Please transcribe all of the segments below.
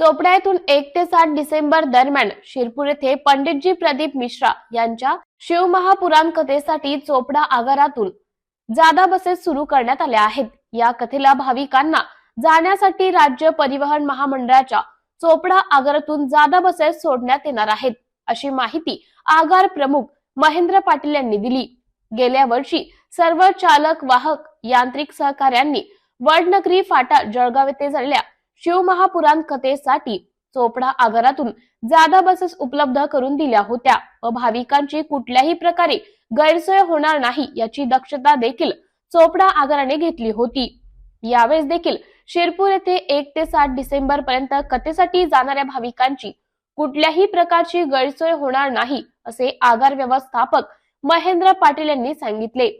चोपडा येथून एक ते सात डिसेंबर दरम्यान शिरपूर येथे पंडितजी प्रदीप मिश्रा यांच्या शिवमहापुराण कथेसाठी चोपडा आगारातून जादा बसेस सुरू करण्यात आल्या आहेत. या कथेला भाविकांना जाण्यासाठी राज्य परिवहन महामंडळाच्या चोपडा आगारातून जादा बसेस सोडण्यात येणार आहेत अशी माहिती आगार प्रमुख महेंद्र पाटील यांनी दिली. गेल्या वर्षी सर्व चालक वाहक यांत्रिक सहकार्यांनी वडनगरी फाटा जळगाव येथे झालेल्या शिवमहापुराण कथेसाठी चोपडा आगारातून जादा बसेस उपलब्ध करून दिल्या होत्या. व भाविकांची कुठल्याही प्रकारे गैरसोय होणार नाही याची दक्षता देखील चोपडा आगाराने घेतली होती. यावेळेस देखील शिरपूर येथे एक ते सात डिसेंबर पर्यंत कथेसाठी जाणाऱ्या भाविकांची कुठल्याही प्रकारची गैरसोय होणार नाही असे आगार व्यवस्थापक महेंद्र पाटील यांनी सांगितले.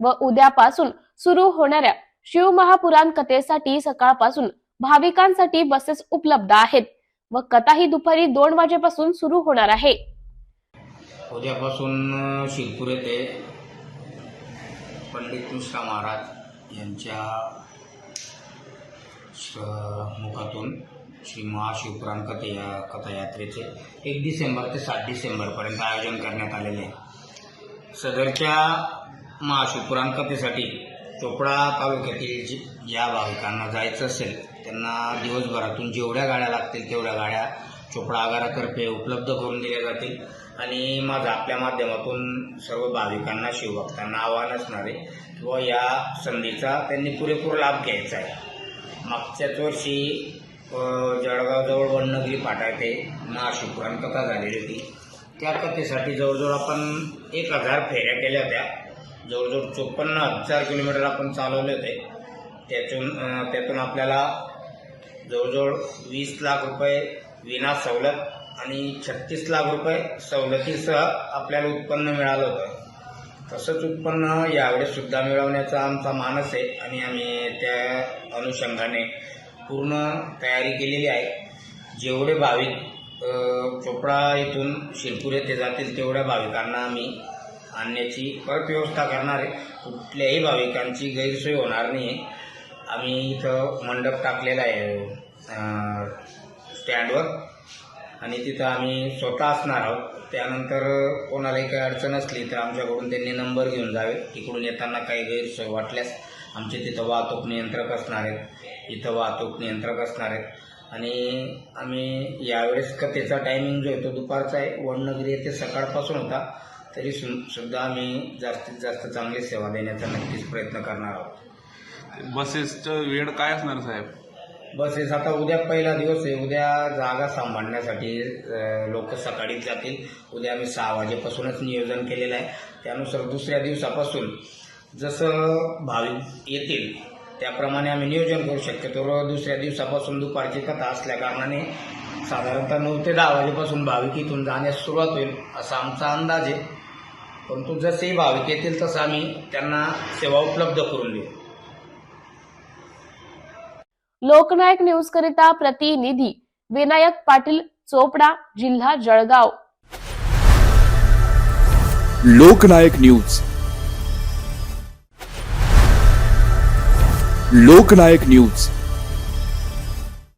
व उद्यापासून सुरू होणाऱ्या शिवमहापुराण कथेसाठी सकाळपासून भाविकांसाठी बसेस उपलब्ध आहेत व कथा ही दुपारी दोन वाजेपासून सुरू होणार आहे. उद्यापासून शिरपूर येथे पंडित मिश्रा महाराज यांच्या मुखातून श्री महाशिवपुराण कथे या कथायात्रेचे एक डिसेंबर ते सात डिसेंबरपर्यंत आयोजन करण्यात आलेले आहे. सदरच्या महाशिवपुराण कथेसाठी चोपडा तालुक्यातील जी ज्या भाविकांना जायचं असेल त्यांना दिवसभरातून जेवढ्या गाड्या लागतील तेवढ्या गाड्या चोपडा आगारातर्फे उपलब्ध करून दिल्या जातील. आणि माझं आपल्या माध्यमातून सर्व भाविकांना शिवभक्तांना आव्हान असणारे व किंवा या संधीचा त्यांनी पुरेपूर लाभ घ्यायचा आहे. मागच्याच वर्षी जळगावजवळ वननगरी फाटा येथे महाशिवपुराण कथा झालेली होती. त्या कथेसाठी जवळजवळ आपण एक हजार फेऱ्या केल्या होत्या. जवळजवळ चोपन्न हजार किलोमीटर आपण चालवले होते. त्यातून त्यातून आपल्याला जवळजवळ वीस लाख रुपये विना सवलत आणि छत्तीस लाख रुपये सवलतीसह आपल्याला उत्पन्न मिळालं होतं. तसंच उत्पन्न यावेळेसुद्धा मिळवण्याचा आमचा मानस आहे आणि आम्ही त्या अनुषंगाने पूर्ण तयारी केलेली आहे. जेवढे भाविक चोपडा इथून शिरपूर येथे जातील तेवढ्या भाविकांना आम्ही आणण्याची परत व्यवस्था करणार आहे कुठल्याही भाविकांची गैरसोय होणार नाही. आम्ही इथं मंडप टाकलेला आहे स्टँडवर. आणि तिथं आम्ही स्वतः असणार आहोत. त्यानंतर कोणालाही काही अडचण असली तर आमच्याकडून त्यांनी नंबर घेऊन जावे. इकडून येताना काही गैरसोय वाटल्यास आमचे तिथं वाहतूक नियंत्रक असणार आहेत. इथं वाहतूक नियंत्रक असणार आहेत. आणि आम्ही यावेळेस कथेचा टायमिंग जो आहे तो दुपारचा आहे. वडनगरी येथे सकाळपासून होता. तरी सु सुद्धा आम्ही जास्तीत जास्त चांगली सेवा देण्याचा नक्कीच प्रयत्न करणार आहोत. बसेसचं वेळ काय असणार साहेब? बसेस आता उद्या पहिला दिवस आहे. उद्या जागा सांभाळण्यासाठी लोक सकाळीच जातील. उद्या आम्ही सहा वाजेपासूनच नियोजन केलेलं आहे. त्यानुसार दुसऱ्या दिवसापासून जसं भाविक येतील त्याप्रमाणे आम्ही नियोजन करू शक्यतो. दुसऱ्या दिवसापासून दुपारची कथा असल्या कारणाने साधारणतः नऊ ते दहा वाजेपासून भाविक इथून जाण्यास सुरुवात होईल असा आमचा अंदाज आहे. परंतु जसेही भाविक येतील तसं आम्ही त्यांना सेवा उपलब्ध करून देऊ. लोकनायक न्यूज करिता प्रतिनिधी विनायक पाटील चोपडा जिल्हा जळगाव. लोकनायक न्यूज. लोकनायक न्यूज.